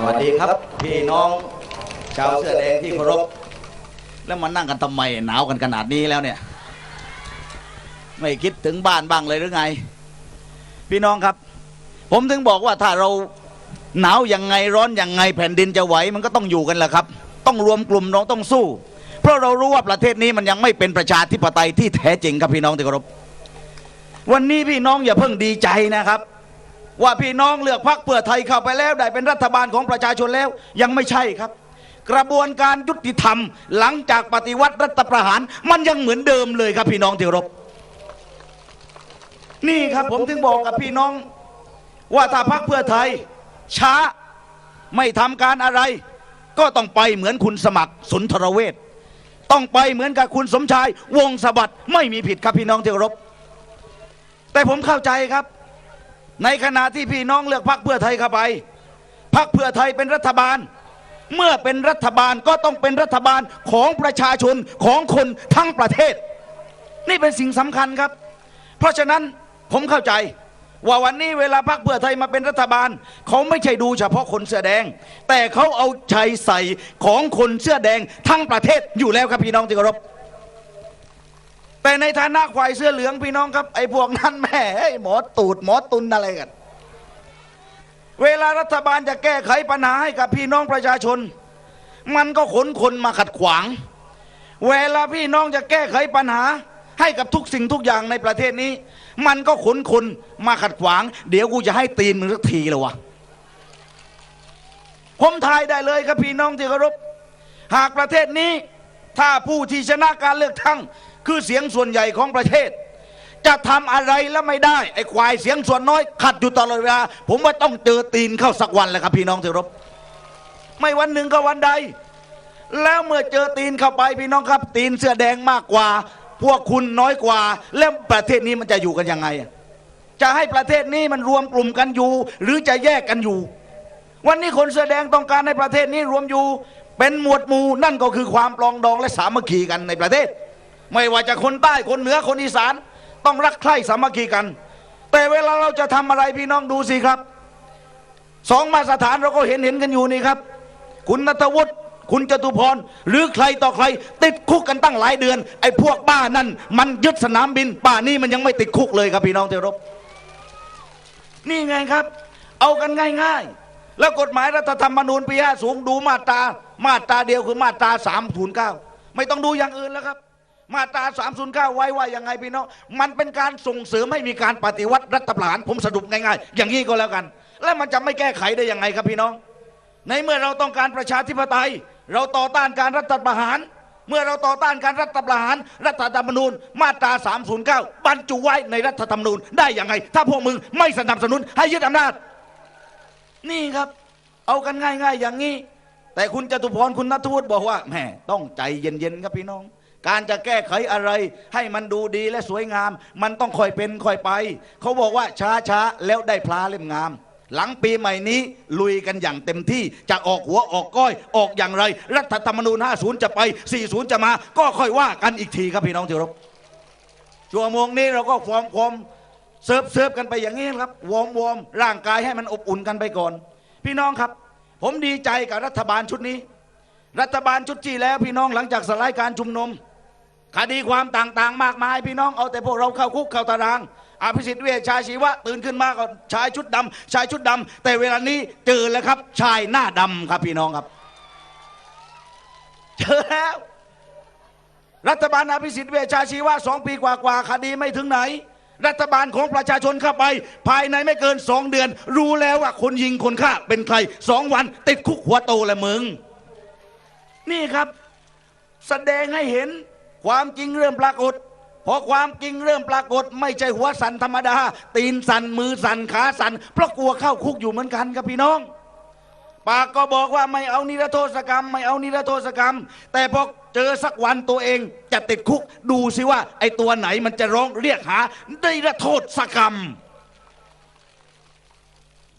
สวัสดีครับพี่น้องชาวเสื้อแดงที่เคารพแล้วมานั่งกันทำไมหนาวกันขนาดนี้แล้วเนี่ย ไม่คิดถึงบ้านบ้างเลยหรือไง พี่น้องครับ ผมถึงบอกว่าถ้าเราหนาวยังไงร้อนยังไงแผ่นดินจะไหวมันก็ต้องอยู่กันแหละครับ ต้องรวมกลุ่มน้องต้องสู้ เพราะเรารู้ว่าประเทศนี้มันยังไม่เป็นประชาธิปไตยที่แท้จริงครับพี่น้องที่เคารพวันนี้พี่น้องอย่าเพิ่งดีใจนะครับ ว่าพี่น้องเลือกพรรคเพื่อไทยเข้าไปแล้วได้เป็นรัฐบาลของประชาชนแล้ว ยังไม่ใช่ครับ กระบวนการยุติธรรม หลังจากปฏิวัติรัฐประหาร มันยังเหมือนเดิมเลยครับพี่น้องที่รพนี่ครับผมถึงบอกกับพี่น้อง ว่าถ้าพรรคเพื่อไทย ช้าไม่ทำการอะไร ก็ต้องไปเหมือนคุณสมัครสุนทรเวชต้องไปเหมือนกับคุณสมชาย วงสวัดไม่มีผิดครับพี่น้องที่รพแต่ผมเข้าใจครับ ในขณะที่พี่น้องเลือกพรรคเพื่อไทยเข้าไปพรรคเพื่อไทยเป็นรัฐบาล เมื่อเป็นรัฐบาลก็ต้องเป็นรัฐบาลของประชาชนของคนทั้งประเทศ นี่เป็นสิ่งสำคัญครับ เพราะฉะนั้นผมเข้าใจว่าวันนี้เวลาพรรคเพื่อไทยมาเป็นรัฐบาล เขาไม่ใช่ดูเฉพาะคนเสื้อแดง แต่เขาเอาใจใส่ของคนเสื้อแดงทั้งประเทศอยู่แล้วครับพี่น้องที่เคารพ แต่ในฐานะควายเสื้อเหลืองพี่น้องครับ ไอ้พวกนั้นแหม่ไอ้หมอตูดหมอตุนอะไรกัน เวลารัฐบาลจะแก้ไขปัญหาให้กับพี่น้องประชาชน มันก็ขนคนมาขัดขวาง เวลาพี่น้องจะแก้ไขปัญหาให้กับทุกสิ่งทุกอย่างในประเทศนี้ มันก็ขนคนมาขัดขวาง เดี๋ยวกูจะให้ตีนมึงสักทีเลยวะผมทายได้เลยครับพี่น้องที่เคารพหากประเทศนี้ ถ้าผู้ที่ชนะการเลือกตั้ง คือเสียงส่วนใหญ่ของประเทศ จะทำอะไรแล้วไม่ได้ ไอ้ควายเสียงส่วนน้อย ขัดอยู่ตลอดเวลา ผมว่าต้องเจอตีนเข้าสักวันแหละครับพี่น้องที่เคารพไม่วันหนึ่งก็วันใด แล้วเมื่อเจอตีนเข้าไปพี่น้องครับ ตีนเสื้อแดงมากกว่า พวกคุณน้อยกว่า แล้วประเทศนี้มันจะอยู่กันยังไง จะให้ประเทศนี้มันรวมกลุ่มกันอยู่ หรือจะแยกกันอยู่ วันนี้คนเสื้อแดงต้องการในประเทศนี้รวมอยู่เป็นหมวดหมู่นั่นก็คือความปลองดองและสามัคคีกันในประเทศ ไม่ว่าจะคนใต้คนเหนือคนอีสานต้องรักใคร่สามัคคีกัน แต่เวลาเราจะทำอะไรพี่น้องดูสิครับสองมาตรฐานเราก็เห็นเห็นกันอยู่นี่ครับ คุณนัทวุฒิคุณจตุพร หรือใครต่อใคร ติดคุกกันตั้งหลายเดือน ไอ้พวกบ้านั่น มันยึดสนามบินป่านี้มันยังไม่ติดคุกเลยครับพี่น้องเคารพนี่ไงครับ เอากันง่าย ๆ แล้วกฎหมายรัฐธรรมนูญปีห้าสูงดูมาตรามาตราเดียวคือมาตราสามศูนย์เก้าไม่ต้องดูอย่างอื่นแล้วครับ มาตราสามศูนย์เก้าไว้ว่ายังไงพี่น้อง มันเป็นการส่งเสริมให้มีการปฏิวัติรัฐประหารผมสรุปง่ายๆ อย่างนี้ก็แล้วกัน แล้วมันจะไม่แก้ไขได้ยังไงครับพี่น้อง ในเมื่อเราต้องการประชาธิปไตย เราต่อต้านการรัฐประหาร เมื่อเราต่อต้านการรัฐประหาร รัฐธรรมนูญ มาตรา 309 บรรจุไว้ในรัฐธรรมนูญได้ยังไง ถ้าพวกมึงไม่สนับสนุนให้ยึดอำนาจ นี่ครับ เอากันง่าย ๆ อย่างนี้ แต่คุณจตุพรคุณนัทวุฒิบอกว่าแหมต้องใจเย็นๆครับพี่น้อง การจะแก้ไขอะไร ให้มันดูดีและสวยงาม มันต้องค่อยเป็นค่อยไป เขาบอกว่าช้าๆแล้วได้พลาเล่มงาม หลังปีใหม่นี้ลุยกันอย่างเต็มที่จะออกหัวออกก้อยออกอย่างไร รัฐธรรมนูญ 50 จะไป 40 จะมา ก็ค่อยว่ากันอีกทีครับพี่น้องที่รพชั่วโมงนี้เราก็ฟอร์มฟอร์มเซิร์ฟเซิร์ฟกันไปอย่างนี้ครับวอร์มวอร์มร่างกายให้มันอบอุ่นกันไปก่อน พี่น้องครับ ผมดีใจกับรัฐบาลชุดนี้ รัฐบาลชุดที่แล้วพี่น้องหลังจากสลายการชุมนุม คดีความต่างๆ มากมายพี่น้องเอาแต่พวกเราเข้าคุกเข้าตารางอภิสิทธิ์เวชชาชีวะตื่นขึ้นมาก็ชายชุดดำชายชุดดำแต่เวลานี้เจอแล้วครับ ชายหน้าดำครับพี่น้องครับ เจอแล้ว รัฐบาลอภิสิทธิ์เวชชาชีวะสองปีกว่าๆคดีไม่ถึงไหน รัฐบาลของประชาชนเข้าไป ภายในไม่เกินสองเดือน รู้แล้วว่าคนยิงคนฆ่าเป็นใครสองวัน ติดคุกหัวโตและมึง นี่ครับ แสดงให้เห็น ความจริงเริ่มปรากฏพอความจริงเริ่มปรากฏ ไม่ใช่หัวสันธรรมดา ตีนสันมือสันขาสันเพราะกลัวเข้าคุกอยู่เหมือนกันครับพี่น้อง ปากก็บอกว่าไม่เอานิรโทษกรรม ไม่เอานิรโทษกรรม แต่พอเจอสักวันตัวเองจะติดคุกดูสิว่า ไอ้ตัวไหนมันจะร้องเรียกหานิรโทษกรรม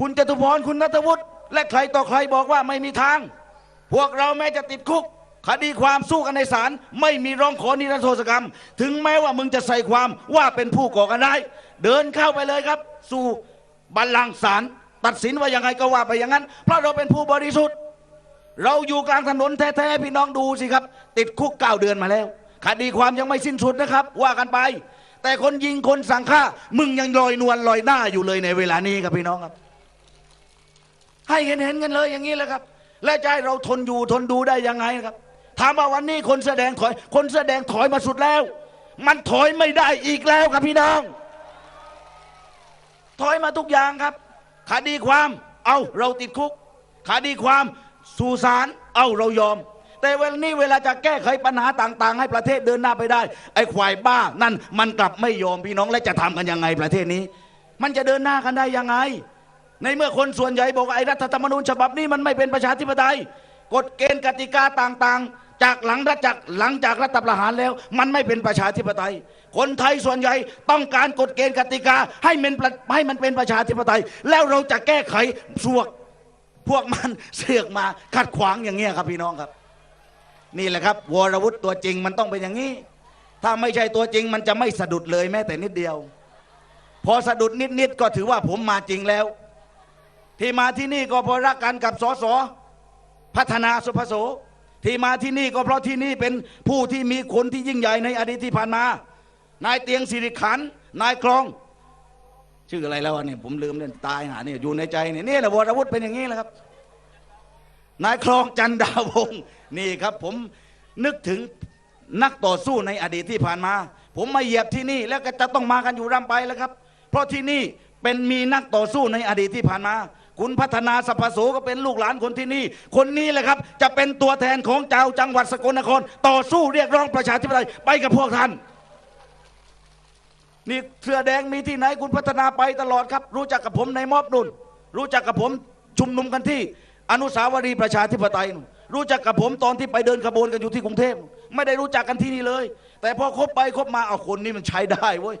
คุณจตุพรคุณนัทวุฒิและใครต่อใครบอกว่าไม่มีทาง พวกเราแม้จะติดคุก คดีความสู้กันในศาลไม่มีร้องขอนิรโทษกรรม ถึงแม้ว่ามึงจะใส่ความว่าเป็นผู้ก่อการร้ายเดินเข้าไปเลยครับ สู่บัลลังก์ศาลตัดสินว่ายังไงก็ว่าไปอย่างนั้น เพราะเราเป็นผู้บริสุทธิ์ เราอยู่กลางถนนแท้ๆพี่น้องดูสิครับ ติดคุกเก้าเดือนมาแล้ว คดีความยังไม่สิ้นสุดนะครับ ว่ากันไป แต่คนยิงคนสั่งฆ่า มึงยังลอยนวลลอยหน้าอยู่เลยในเวลานี้ครับพี่น้องครับ ให้เห็นเห็นกันเลยอย่างนี้แหละครับ และจะให้เราทนอยู่ทนดูได้ยังไงครับ ถามว่าวันนี้คนแสดงถอย คนแสดงถอยมาสุดแล้ว มันถอยไม่ได้อีกแล้วครับพี่น้อง ถอยมาทุกอย่างครับคดีความ เอาเราติดคุกคดีความสู่ศาลเอาเรายอม แต่วันนี้เวลาจะแก้ไขปัญหาต่าง ๆ ให้ประเทศเดินหน้าไปได้ ไอ้ควายบ้านั่นมันกลับไม่ยอมพี่น้องและจะทำกันยังไงประเทศนี้ มันจะเดินหน้ากันได้ยังไง ในเมื่อคนส่วนใหญ่บอกว่าไอ้รัฐธรรมนูญฉบับนี้มันไม่เป็นประชาธิปไตยกฎเกณฑ์กติกาต่าง ๆ จากหลังรัฐจากหลังจากรัฐประหารแล้ว มันไม่เป็นประชาธิปไตย คนไทยส่วนใหญ่ต้องการกฎเกณฑ์กติกา ให้มันให้มันเป็นประชาธิปไตย แล้วเราจะแก้ไขพวกพวกมันเสือกมาขัดขวางอย่างเงี้ยครับพี่น้องครับ นี่แหละครับวรวุฒิตัวจริงมันต้องเป็นอย่างนี้ ถ้าไม่ใช่ตัวจริงมันจะไม่สะดุดเลยแม้แต่นิดเดียว พอสะดุดนิดๆก็ถือว่าผมมาจริงแล้ว ที่มาที่นี่ก็เพราะรักกันกับสสพัฒนาสุภโส ที่มาที่นี่ก็เพราะที่นี่เป็นผู้ที่มีคนที่ยิ่งใหญ่ในอดีตที่ผ่านมา นายเตียงสิริขัน นายคลอง ชื่ออะไรแล้ววะเนี่ยผมลืมเนี่ยตายหาเนี่ยอยู่ในใจเนี่ยนี่แหละวรวุฒิเป็นอย่างนี้แหละครับ นายคลองจันดาวงศ์นี่ครับ ผมนึกถึงนักต่อสู้ในอดีตที่ผ่านมา ผมมาเหยียบที่นี่แล้วก็จะต้องมากันอยู่ร่ำไปแล้วครับ เพราะที่นี่เป็นมีนักต่อสู้ในอดีตที่ผ่านมา คุณพัฒนาสัพพโสก็เป็นลูกหลานคนที่นี่ คนนี้แหละครับ จะเป็นตัวแทนของเจ้าจังหวัดสกลนคร ต่อสู้เรียกร้องประชาธิปไตยไปกับพวกท่านนี่เสื้อแดงมีที่ไหนคุณพัฒนาไปตลอดครับ รู้จักกับผมในมอบนุ่น รู้จักกับผมชุมนุมกันที่ อนุสาวรีย์ประชาธิปไตยนู่นรู้จักกับผมตอนที่ไปเดินขบวนกันอยู่ที่กรุงเทพไม่ได้รู้จักกันที่นี่เลย แต่พอคบไปคบมาเอาคนนี้มันใช้ได้เว้ย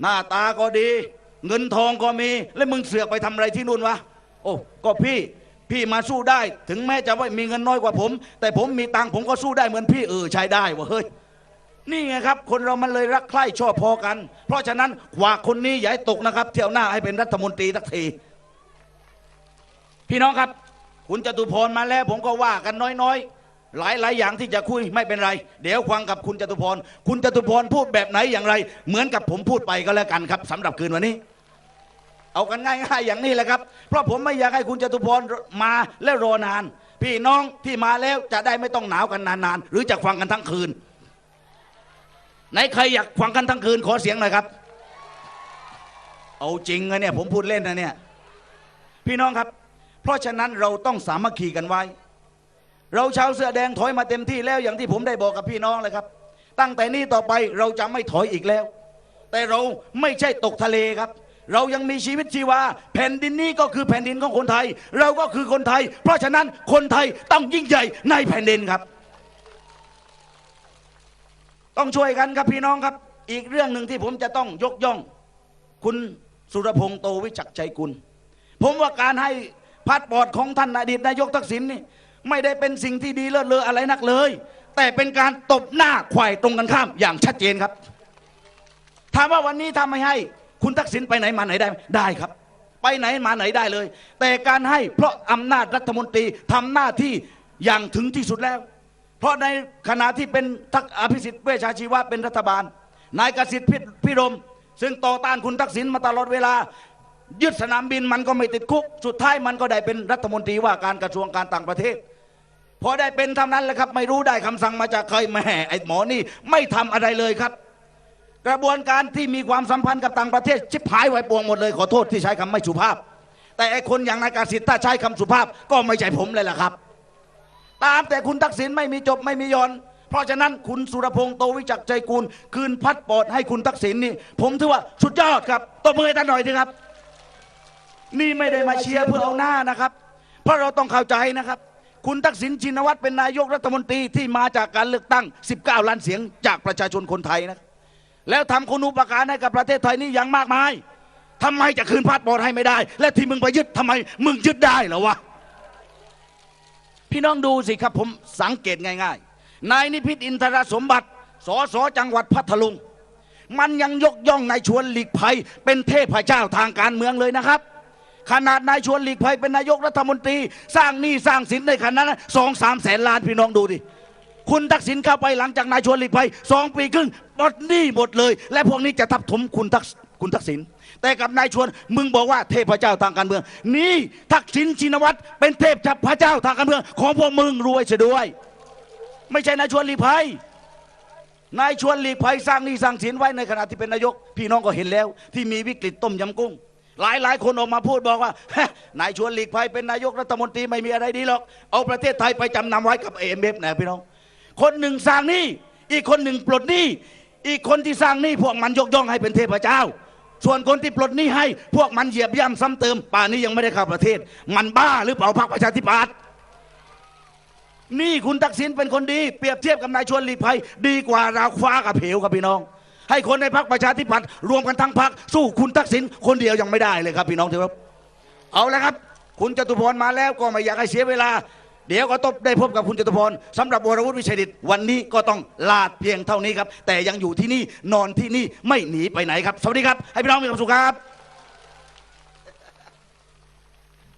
หน้าตาก็ดี เงินทองก็มี แล้วมึงเสือกไปทำอะไรที่นู่นวะโอ้ก็พี่พี่มาสู้ได้ ถึงแม้จะว่ามีเงินน้อยกว่าผม แต่ผมมีตังผมก็สู้ได้เหมือนพี่เออใช้ได้วะเฮ้ยนี่ไงครับ คนเรามันเลยรักใคร่ชอบพอกัน เพราะฉะนั้นขวากคนนี้อย่าให้ตกนะครับ เที่ยวหน้าให้เป็นรัฐมนตรีสักที พี่น้องครับ คุณจตุพรมาแล้ว ผมก็ว่ากันน้อยๆ หลายหลายอย่างที่จะคุยไม่เป็นไร เดี๋ยวฟังกับคุณจตุพร คุณจตุพรพูดแบบไหนอย่างไร เหมือนกับผมพูดไปก็แล้วกันครับสำหรับคืนวันนี้ เอากันง่ายๆอย่างนี้แหละครับ เพราะผมไม่อยากให้คุณจตุพรมาแล้วรอนาน พี่น้องที่มาแล้วจะได้ไม่ต้องหนาวกันนานๆ หรือจะฟังกันทั้งคืนไหนใครอยากฟังกันทั้งคืนขอเสียงหน่อยครับ เอาจริงนะเนี่ยผมพูดเล่นนะเนี่ยพี่น้องครับ เพราะฉะนั้นเราต้องสามัคคีกันไว้ เราชาวเสื้อแดงถอยมาเต็มที่แล้วอย่างที่ผมได้บอกกับพี่น้องเลยครับ ตั้งแต่นี้ต่อไปเราจะไม่ถอยอีกแล้ว แต่เราไม่ใช่ตกทะเลครับ เรายังมีชีวิตชีวา แผ่นดินนี้ก็คือแผ่นดินของคนไทย เราก็คือคนไทย เพราะฉะนั้นคนไทยต้องยิ่งใหญ่ในแผ่นดินครับ ต้องช่วยกันครับพี่น้องครับ อีกเรื่องหนึ่งที่ผมจะต้องยกย่อง คุณสุรพงษ์โตวิจักชัยกุล ผมว่าการให้พาสปอร์ตของท่านอดีตนายกทักษิณนี่ไม่ได้เป็นสิ่งที่ดีเลิศเลออะไรนักเลย แต่เป็นการตบหน้าควายตรงกันข้ามอย่างชัดเจนครับ ถามว่าวันนี้ทำไม่ให้ คุณทักษิณไปไหนมาไหนได้ได้ครับ ไปไหนมาไหนได้เลย แต่การให้เพราะอำนาจรัฐมนตรีทำหน้าที่อย่างถึงที่สุดแล้ว เพราะในขณะที่เป็นทักอภิสิทธิ์เวชาชีวะเป็นรัฐบาล นายกสิทธิ์พิรม ซึ่งต่อต้านคุณทักษิณมาตลอดเวลายึดสนามบินมันก็ไม่ติดคุก สุดท้ายมันก็ได้เป็นรัฐมนตรีว่าการกระทรวงการต่างประเทศพอได้เป็นท่านั้นแหละครับ ไม่รู้ได้คำสั่งมาจากใครแม่ไอ้หมอนี่ไม่ทำอะไรเลยครับ กระบวนการที่มีความสัมพันธ์กับต่างประเทศ ชิบหายไว้ปวงหมดเลยขอโทษที่ใช้คำไม่สุภาพ แต่ไอคนอย่างนายกสิทธิ์ถ้าใช้คำสุภาพก็ไม่ใช่ผมเลยล่ะครับ ตามแต่คุณทักษิณไม่มีจบไม่มียอนเพราะฉะนั้นคุณสุรพงษ์โตวิจักใจกูล คืนพัดปอดให้คุณทักษิณนี่ผมถือว่าสุดยอดครับตบมือให้ท่านหน่อยดีครับ นี่ไม่ได้มาเชียร์เพื่อเอาหน้านะครับ เพราะเราต้องเข้าใจนะครับ คุณทักษิณชินวัตรเป็นนายกรัฐมนตรีที่มาจากการเลือกตั้ง 19 ล้านเสียงจากประชาชนคนไทยนะครับ แล้วทำคุณูปการให้กับประเทศไทยนี่อย่างมากมายทำไมจะคืนพาสปอร์ตให้ไม่ได้ และที่มึงไปยึดทำไม มึงยึดได้เหรอวะ พี่น้องดูสิครับผมสังเกตง่ายๆ นายนิพิษอินทรสมบัติ สสจังหวัดพัทลุง มันยังยกย่องนายชวนหลีกภัย เป็นเทพเจ้าทางการเมืองเลยนะครับ ขนาดนายชวนหลีกภัยเป็นนายกรัฐมนตรี สร้างหนี้สร้างสินในขนาดนั้นสองสามแสนล้านพี่น้องดูดิ คุณทักษิณเข้าไปหลังจากนายชวนหลีกภัยสองปีครึ่งหมดหนี้หมดเลย และพวกนี้จะทับถมคุณทักคุณทักษิณแต่กับนายชวนมึงบอกว่าเทพเจ้าทางการเมือง นี่ทักษิณชินวัตรเป็นเทพพระเจ้าทางการเมือง ของพวกมึงรวยเสียด้วย ไม่ใช่นายชวนหลีกภัยนายชวนหลีกภัยสร้างหนี้สร้างสินไว้ในขณะที่เป็นนายก พี่น้องก็เห็นแล้ว ที่มีวิกฤตต้มยำกุ้ง หลายหลายคนออกมาพูดบอกว่านายชวนหลีกภัยเป็นนายกรัฐมนตรีไม่มีอะไรดีหรอก เอาประเทศไทยไปจำนำไว้กับเอ็มเอฟนะพี่น้อง คนหนึ่งสร้างหนี้อีกคนหนึ่งปลดหนี้อีกคนที่สร้างหนี้พวกมันยกย่องให้เป็นเทพเจ้า ส่วนคนที่ปลดหนี้ให้พวกมันเหยียบย่ำซ้ำเติม ป่านนี้ยังไม่ได้เข้าประเทศ มันบ้าหรือเปล่าพรรคประชาธิปัตย์นี่คุณทักษิณเป็นคนดี เปรียบเทียบกับนายชวนหลีกภัย ดีกว่าราวฟ้ากับเหวครับพี่น้อง ให้คนในพรรคประชาธิปัตย์รวมกันทั้งพรรคสู้คุณทักษิณคนเดียวยังไม่ได้เลยครับพี่น้องที่ครับเอาละครับ คุณจตุพรมาแล้วก็ไม่อยากให้เสียเวลา เดี๋ยวก็ตบได้พบกับคุณจตุพรสำหรับวรวุฒิวิชัยดิตวันนี้ก็ต้องลาดเพียงเท่านี้ครับ แต่ยังอยู่ที่นี่นอนที่นี่ไม่หนีไปไหนครับ สวัสดีครับ ให้พี่น้องมีความสุขครับ